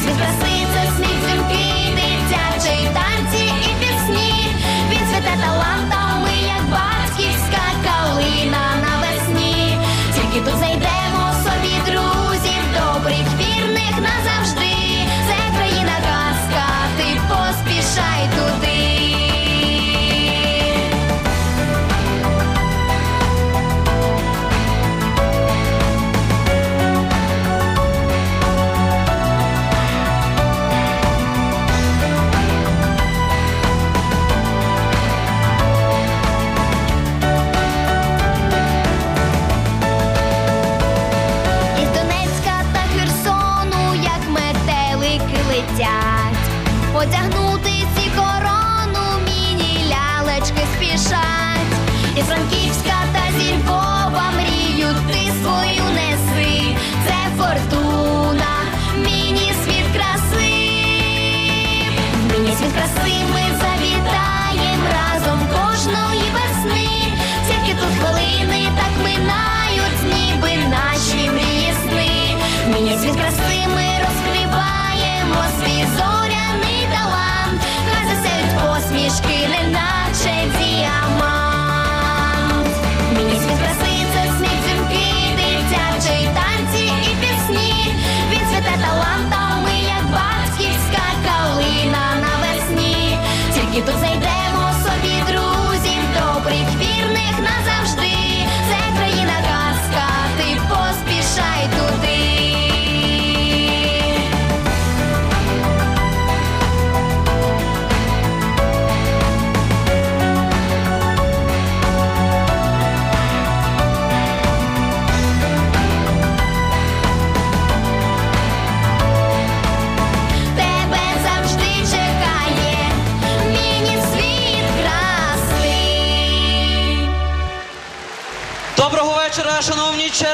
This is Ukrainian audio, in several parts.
Візьміть краси, це сміх дзвінки, танці і пісні, Він святе таланта. Свою неси. Це фортуна, міні світ краси. Міні світ краси ми que tu sem breve.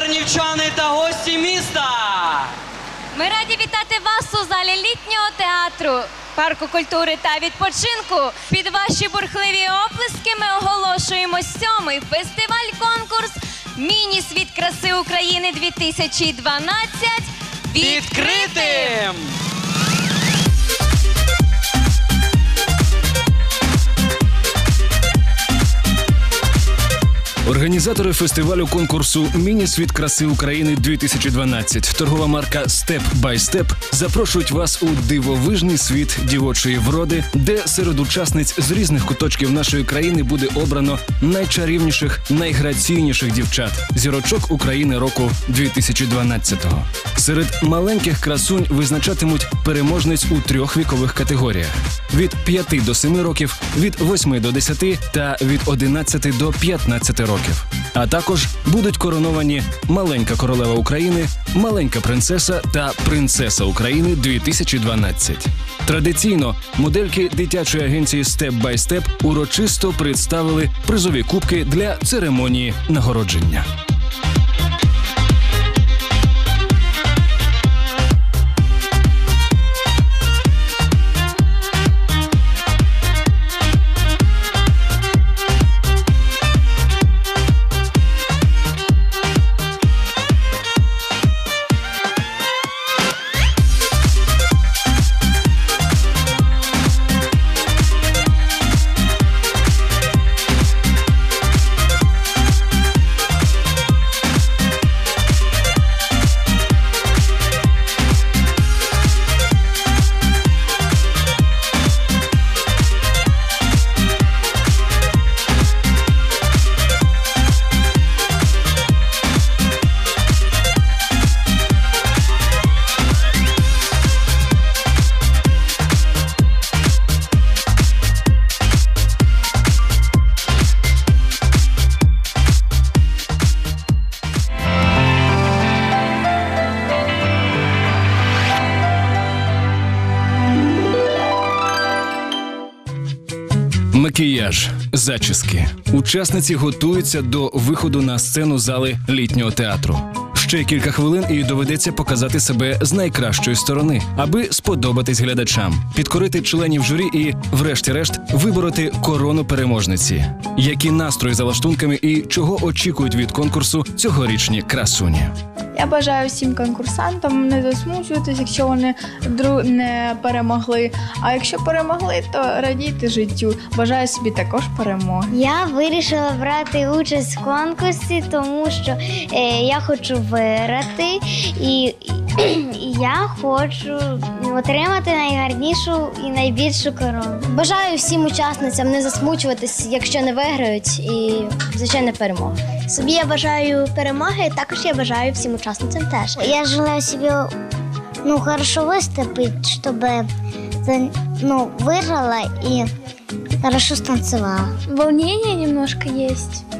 Чернівчани та гості міста. Ми раді вітати вас у залі літнього театру, парку культури та відпочинку. Під ваші бурхливі оплески ми оголошуємо сьомий фестиваль-конкурс Міні-світ краси України 2012 Відкритим! Організатори фестивалю конкурсу Міні-світ краси України 2012 торгова марка Степ бай Степ запрошують вас у дивовижний світ дівочої вроди, де серед учасниць з різних куточків нашої країни буде обрано найчарівніших, найграційніших дівчат зірочок України року 2012-го. Серед маленьких красунь визначатимуть переможниць у трьох вікових категоріях: від 5 до 7 років, від 8 до 10 та від 11 до 15 років. А також будуть короновані маленька королева України, маленька принцеса та принцеса України 2012. Традиційно модельки дитячої агенції Step by Step урочисто представили призові кубки для церемонії нагородження. Макіяж, зачіски. Учасниці готуються до виходу на сцену зали літнього театру. Ще кілька хвилин і доведеться показати себе з найкращої сторони, аби сподобатись глядачам, підкорити членів журі і, врешті-решт, вибороти корону переможниці. Які настрої за лаштунками і чого очікують від конкурсу цьогорічні красуні? Я бажаю всім конкурсантам не засмучуватись, якщо вони дру- не перемогли. А якщо перемогли, то радійте життю. Бажаю собі також перемоги. Я вирішила брати участь в конкурсі, тому що е, я хочу виграти і, і я хочу отримати найгарнішу і найбільшу корону. Бажаю всім учасницям не засмучуватись, якщо не виграють, і звичайно перемоги. Собі я бажаю перемоги, також я бажаю всім учасницям теж. Я желаю собі ну, хорошо виступити, щоб ну, виграла і хорошо станцевала. Волнення немножко есть.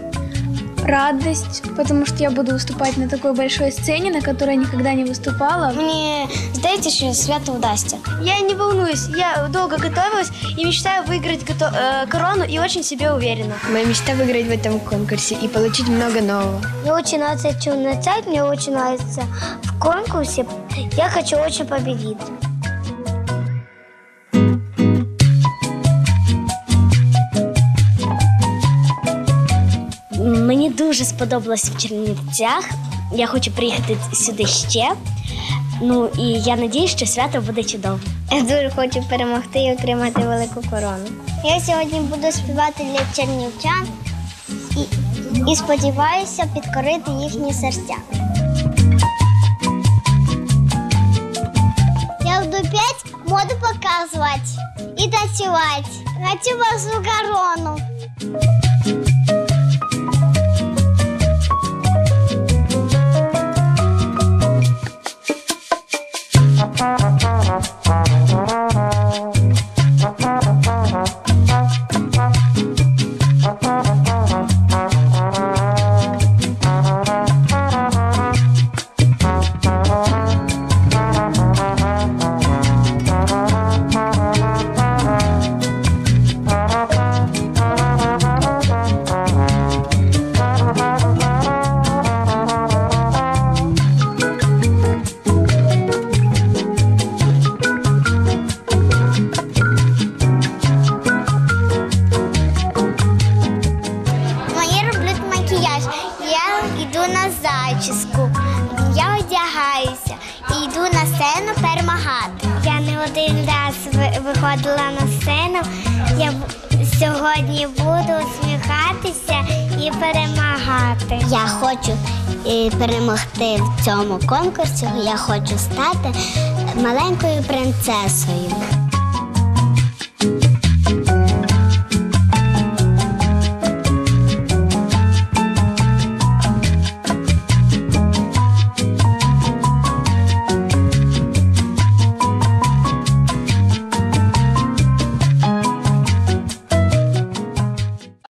Радость, потому что я буду выступать на такой большой сцене, на которой я никогда не выступала. Мені здається, що свято вдасться. Я не волнуюсь, я долго готовилась и мечтаю выиграть гото- э, корону и очень себе уверена. Моя мечта выиграть в этом конкурсе и получить много нового. Мне очень нравится чем начать, мне очень нравится в конкурсе. Я хочу очень победить. Дуже сподобалось в Чернівцях. Я хочу приїхати сюди ще. Ну і я надію, що свято буде чудове. Я дуже хочу перемогти і отримати велику корону. Я сьогодні буду співати для чернівчан і, і сподіваюся підкорити їхні серця. Я буду петь, моду показувати і танцювати. Хочу вашу корону. Виходила на сцену. Я сьогодні буду усміхатися і перемагати. Я хочу е, перемогти в цьому конкурсі. Я хочу стати маленькою принцесою.